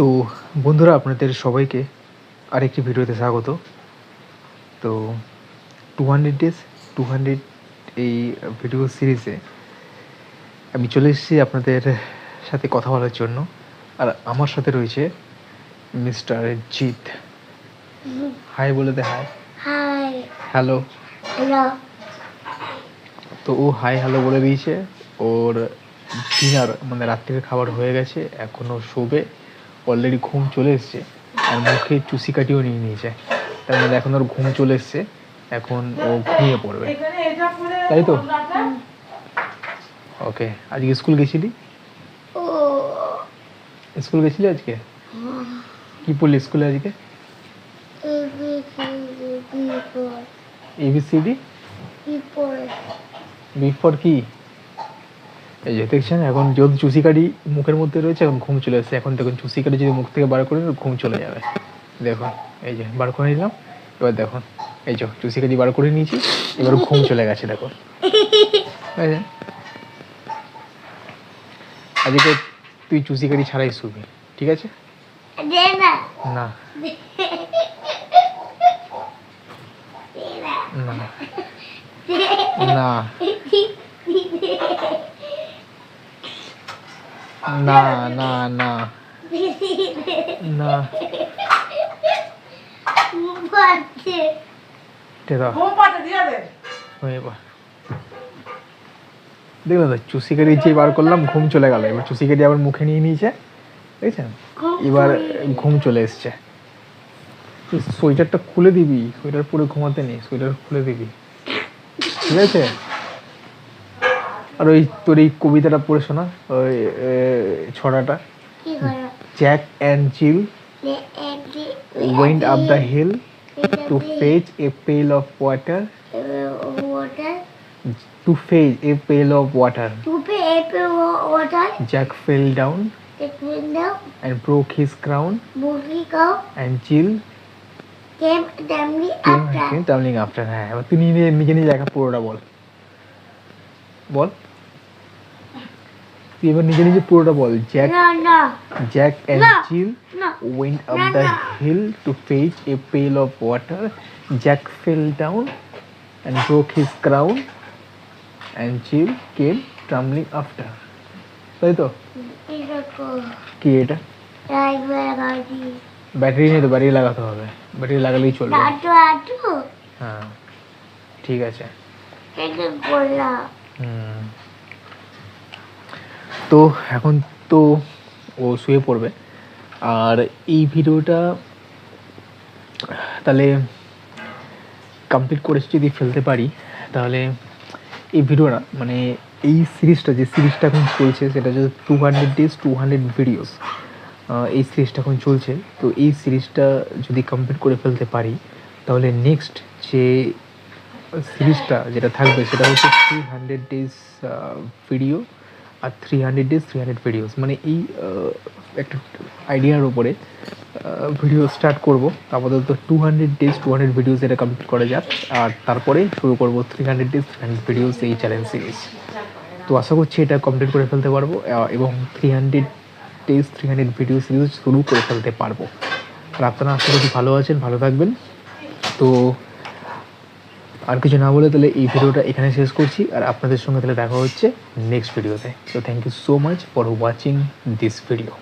তো বন্ধুরা আপনাদের সবাইকে আরেকটি ভিডিওতে স্বাগত। তো two hundred days two hundred এই ভিডিও সিরিজে আমি চলে এসেছি আপনাদের সাথে কথা বলার জন্য। আর আমার সাথে রয়েছে মিস্টার জিৎ। হাই বলে দে হাই হাই হ্যালো হ্যালো তো ও হাই হ্যালো বলে দিয়েছে। ওর ডিনার মানে রাত্রির খাবার হয়ে গেছে। এখনও শোবে। অলরেডি ঘুম চলে এসছে। আর মুখে চুষি কাটিও নিয়ে নিয়েছে। তার মানে এখন ওর ঘুম চলে এসছে। এখন ও ঘুমিয়ে পড়বে। তাই তো? ওকে আজকে স্কুল গেছিলি? ও স্কুল গেছিলি আজকে? কি পড়লি স্কুলে আজকে? ABCD B for B for কি? এই যে দেখছেন, এখন যদি চুষি কাঠি মুখের মধ্যে রয়েছে, এখন ঘুম চলে এসেছে এখন দেখুন, চুষি কাঠি যদি মুখ থেকে বার করে ঘুম চলে যাবে। দেখুন, এই যে বার করে নিলাম। এবার দেখুন, এই যে চুষি কাঠি বার করে নিয়েছি, এবার ঘুম চলে গেছে, দেখুন। আজকে তুই চুষি কাঠি ছাড়াই শুবি, ঠিক আছে? না। না। না। না না না। না। না না বাচ্চে দে দাও। ঘুম পাতে দিয়ে দে। এবার। দেখলেন তো চুষি কাটি যে বার করলাম ঘুম চলে গেল। এবার চুষি কাটি আবার মুখে নিয়ে নিয়েছে। দেখছেন? এবার ঘুম চলে এসছে। সোয়েটারটা খুলে দিবি সোয়েটার পুরো ঘুমাতে নেই সোয়েটার খুলে দিবি। ঠিক আছে? আর ওই তোর এই কবিতাটা পড়ে শোনা ওই ছড়াটা। Jack and Jill went up the hill to fetch a pail of water to fetch a pail of water Jack fell down and broke his crown. and chill came tumbling হ্যাঁ। এবার তুই নিজে নিজে জায়গা পুরোটা বল। বল। তুই এবার নিজে নিজে পুরোটা বল Jack no no Jack and No. Jill no went up No, the no. hill to fetch a pail of water. Jack fell down and broke his crown, and Jill came tumbling after. তাই তো এরকম কি এটা রাইবার গাড়ি battery নেই তো battery লাগাতে হবে ব্যাটারি লাগালেই চলবে আটু আটু হ্যাঁ ঠিক আছে এটা গোলা হুম। তো এখন তো ও শুয়ে পড়বে। আর এই ভিডিওটা তাহলে কমপ্লিট করে যদি ফেলতে পারি, তাহলে এই ভিডিওটা মানে এই সিরিজটা, যে সিরিজটা এখন চলছে, সেটা হচ্ছে two hundred days two hundred videos এই সিরিজটা এখন চলছে। তো এই সিরিজটা যদি কমপ্লিট করে ফেলতে পারি, তাহলে নেক্সট যে সিরিজটা যেটা থাকবে, সেটা হচ্ছে থ্রি হান্ড্রেড ডেজ ভিডিও আর three hundred days three hundred videos মানে এই একটা আইডিয়ার উপরে ভিডিও স্টার্ট করব। আপাতত two hundred days two hundred videos এটা কমপ্লিট করা যাক। আর তারপরে শুরু করব three hundred days three hundred videos এই চ্যালেঞ্জ সিরিজ তো আশা করছি এটা কমপ্লিট করে ফেলতে পারব এবং three hundred days three hundred video series শুরু করে ফেলতে পারব। আর আপনারা আশা করছি ভালো আছেন, ভালো থাকবেন। তো আর কিছু না বলে তাহলে এই ভিডিওটা এখানে শেষ করছি, আর আপনাদের সঙ্গে তাহলে দেখা হচ্ছে নেক্সট ভিডিওতে তো। Thank you so much for watching this video